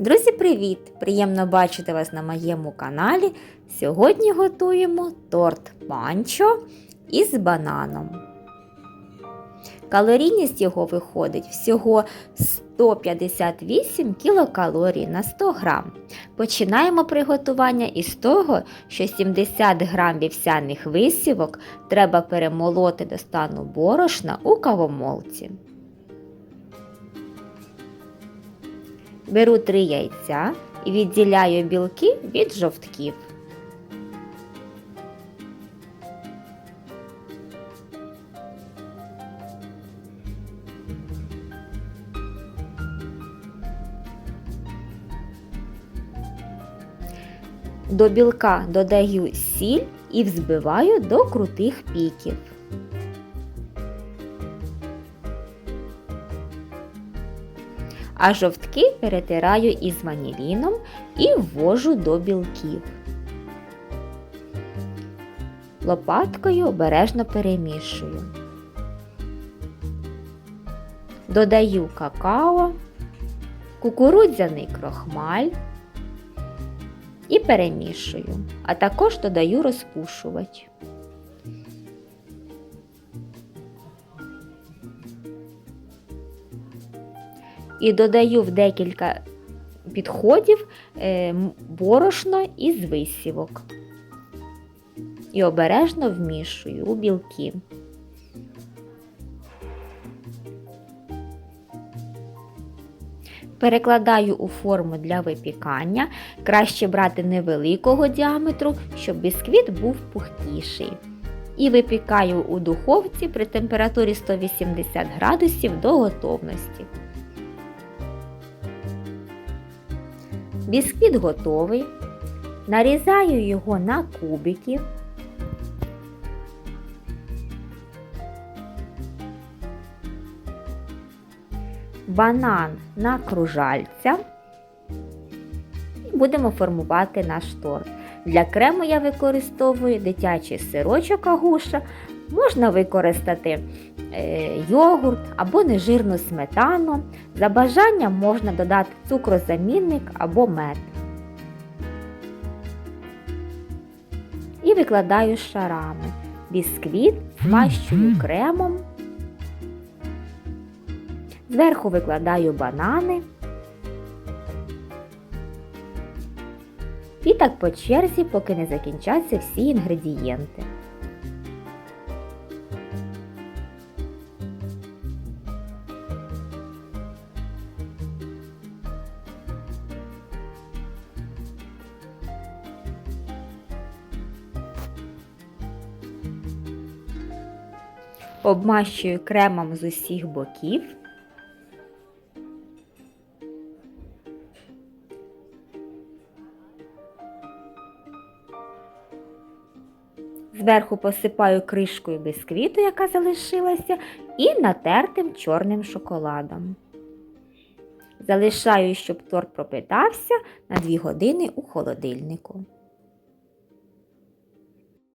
Друзі, привіт! Приємно бачити вас на моєму каналі. Сьогодні готуємо торт панчо із бананом. Калорійність його виходить всього 158 кілокалорій на 100 грам. Починаємо приготування із того, що 70 грам вівсяних висівок треба перемолоти до стану борошна у кавомолці. Беру 3 яйця і відділяю білки від жовтків. До білка додаю сіль і взбиваю до крутих піків. А жовтки перетираю із ваніліном і ввожу до білків. Лопаткою обережно перемішую. Додаю какао, кукурудзяний крохмаль і перемішую, а також додаю розпушувач. І додаю в декілька підходів е, борошно із висівок. І обережно вмішую у білки. Перекладаю у форму для випікання. Краще брати невеликого діаметру, щоб бісквіт був пухкіший. І випікаю у духовці при температурі 180 градусів до готовності. Бісквіт готовий. Нарізаю його на кубики. Банан на кружальця. І будемо формувати наш торт. Для крему я використовую дитячий сирочок агуша. Можна використати е, йогурт або нежирну сметану. За бажанням можна додати цукрозамінник або мед. І викладаю шарами. Бісквіт змащую кремом. Зверху викладаю банани. І так по черзі, поки не закінчаться всі інгредієнти. Обмащую кремом з усіх боків. Зверху посипаю кришкою бисквіту, яка залишилася, і натертим чорним шоколадом. Залишаю, щоб торт пропитався на 2 години у холодильнику.